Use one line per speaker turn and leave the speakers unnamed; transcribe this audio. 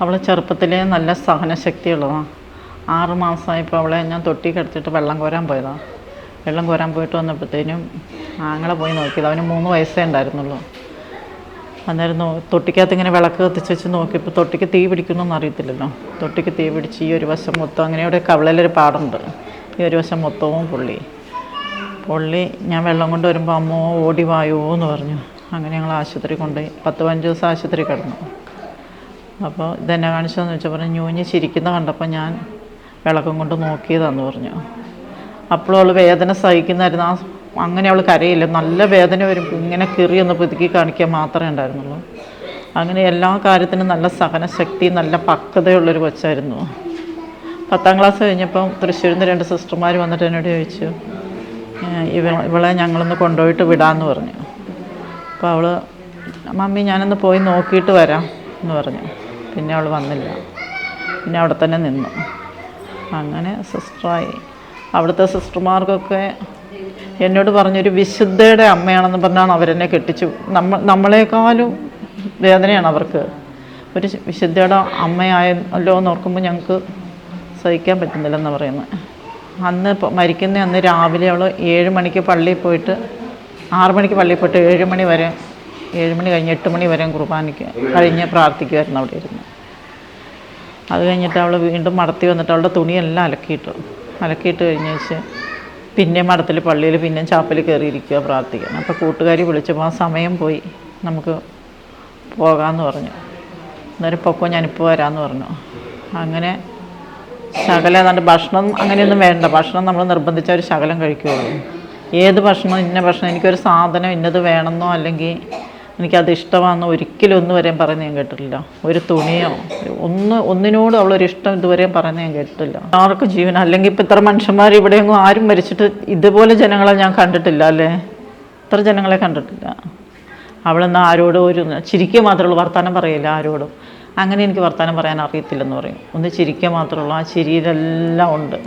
അവൾ ചെറുപ്പത്തിലേ നല്ല സഹനശക്തിയുള്ളതാണ് ആറ് മാസമായപ്പോൾ അവളെ ഞാൻ തൊട്ടി കിടത്തിയിട്ട് വെള്ളം കോരാൻ പോയതാണ് വെള്ളം കോരാൻ പോയിട്ട് വന്നപ്പോഴത്തേനും ആങ്ങളെ പോയി നോക്കിയത്. അവന് മൂന്ന് വയസ്സേ ഉണ്ടായിരുന്നുള്ളൂ. അന്നേരം തൊട്ടിക്കകത്ത് ഇങ്ങനെ വിളക്ക് കത്തിച്ച് വെച്ച് നോക്കിയപ്പോൾ തൊട്ടിക്ക് തീ പിടിക്കുന്നൊന്നും അറിയത്തില്ലല്ലോ. തൊട്ടിക്ക് തീ പിടിച്ച് ഈ ഒരു വശം മൊത്തം അങ്ങനെ ഇവിടെ കവളയിലൊരു പാടുണ്ട്. ഈ ഒരു വശം മൊത്തവും പുള്ളി. പുള്ളി ഞാൻ വെള്ളം കൊണ്ട് വരുമ്പോൾ അമ്മോ ഓടി വായോ എന്ന് പറഞ്ഞു. അങ്ങനെ ഞങ്ങൾ ആശുപത്രി കൊണ്ടുപോയി. പത്ത് പതിനഞ്ച് ദിവസം ആശുപത്രി കിടന്നു. അപ്പോൾ ഇതെന്നെ കാണിച്ചതെന്ന് വെച്ചാൽ പറഞ്ഞു ഞൂഞ്ഞ് ചിരിക്കുന്ന കണ്ടപ്പോൾ ഞാൻ വിളക്കം കൊണ്ട് നോക്കിയതാന്ന് പറഞ്ഞു. അപ്പോൾ അവൾ വേദന സഹിക്കുന്നായിരുന്നു. ആ അങ്ങനെ അവൾ കരയില്ല. നല്ല വേദന വരുമ്പോൾ ഇങ്ങനെ കീറി ഒന്ന് പുതുക്കി കാണിക്കാൻ മാത്രമേ ഉണ്ടായിരുന്നുള്ളൂ. അങ്ങനെ എല്ലാ കാര്യത്തിനും നല്ല സഹനശക്തി നല്ല പക്വതയുള്ളൊരു കൊച്ചായിരുന്നു. പത്താം ക്ലാസ് കഴിഞ്ഞപ്പം തൃശ്ശൂരിൽ നിന്ന് രണ്ട് സിസ്റ്റർമാർ വന്നിട്ട് എന്നോട് ചോദിച്ചു "ഏഹ് ഇവ ഇവളെ ഞങ്ങളൊന്ന് കൊണ്ടുപോയിട്ട് വിടാമെന്ന് പറഞ്ഞു. അപ്പോൾ അവൾ മമ്മി ഞാനൊന്ന് പോയി നോക്കിയിട്ട് വരാം എന്ന് പറഞ്ഞു. പിന്നെ അവൾ വന്നില്ല. പിന്നെ അവിടെ തന്നെ നിന്നു. അങ്ങനെ സിസ്റ്ററായി അവിടുത്തെ സിസ്റ്റർമാർക്കൊക്കെ എന്നോട് പറഞ്ഞൊരു വിശുദ്ധയുടെ അമ്മയാണെന്ന് പറഞ്ഞാണ് അവരെന്നെ കെട്ടിച്ചു. നമ്മ നമ്മളെക്കാളും വേദനയാണ് അവർക്ക്. ഒരു വിശുദ്ധയുടെ അമ്മയായല്ലോ എന്ന് ഓർക്കുമ്പോൾ ഞങ്ങൾക്ക് സഹിക്കാൻ പറ്റുന്നില്ലെന്ന് പറയുന്നത് അന്ന് മരിക്കുന്ന അന്ന് രാവിലെ അവൾ ഏഴ് മണിക്ക് പള്ളിയിൽ പോയിട്ട് ആറ് മണിക്ക് പള്ളിയിൽ പോയിട്ട് ഏഴ് മണി വരെ ഏഴ് മണി കഴിഞ്ഞ് എട്ട് മണി വരെ കുർബാനയ്ക്ക് കഴിഞ്ഞ് പ്രാർത്ഥിക്കുമായിരുന്നു അവിടെ ഇരുന്ന്. അത് കഴിഞ്ഞിട്ട് അവൾ വീണ്ടും മടത്തി വന്നിട്ട് അവളുടെ തുണിയെല്ലാം അലക്കിയിട്ടു അലക്കിയിട്ട് കഴിഞ്ഞ് വെച്ച് പിന്നെ മടത്തിൽ പള്ളിയിൽ പിന്നെയും ചാപ്പലിൽ കയറിയിരിക്കുക പ്രാർത്ഥിക്കാൻ. അപ്പോൾ കൂട്ടുകാരി വിളിച്ചപ്പോൾ ആ സമയം പോയി. നമുക്ക് പോകാമെന്ന് പറഞ്ഞു. അന്നേരം പൊക്കോ ഞാനിപ്പോൾ വരാമെന്ന് പറഞ്ഞു. അങ്ങനെ ശകലം ഏതാണ്ട് ഭക്ഷണം അങ്ങനെയൊന്നും വേണ്ട. ഭക്ഷണം നമ്മൾ നിർബന്ധിച്ച ഒരു ശകലം കഴിക്കുകയുള്ളൂ ഏത് ഭക്ഷണം ഇന്ന ഭക്ഷണം എനിക്കൊരു സാധനം ഇന്നത് വേണമെന്നോ അല്ലെങ്കിൽ എനിക്കത് ഇഷ്ടമാണെന്ന് ഒരിക്കലും ഒന്നും വരെയും പറഞ്ഞ് ഞാൻ കേട്ടിട്ടില്ല. ഒരു തുണിയോ ഒന്ന് ഒന്നിനോട് അവളൊരു ഇഷ്ടം ഇതുവരെയും പറഞ്ഞ് ഞാൻ കേട്ടിട്ടില്ല. ആർക്കും ജീവൻ അല്ലെങ്കിൽ ഇപ്പം ഇത്ര മനുഷ്യന്മാർ ഇവിടെയെങ്കിലും ആരും മരിച്ചിട്ട് ഇതുപോലെ ജനങ്ങളെ ഞാൻ കണ്ടിട്ടില്ല അല്ലേ? ഇത്ര ജനങ്ങളെ കണ്ടിട്ടില്ല. അവളെന്നാൽ ആരോടും ഒരു ചിരിക്കുക മാത്രമേ ഉള്ളൂ വർത്തമാനം പറയില്ല ആരോടും. അങ്ങനെ എനിക്ക് വർത്തമാനം പറയാൻ അറിയത്തില്ലെന്ന് പറയും. ഒന്ന് ചിരിക്കുക മാത്രമേ ഉള്ളൂ ആ ചിരിയിലെല്ലാം ഉണ്ട്.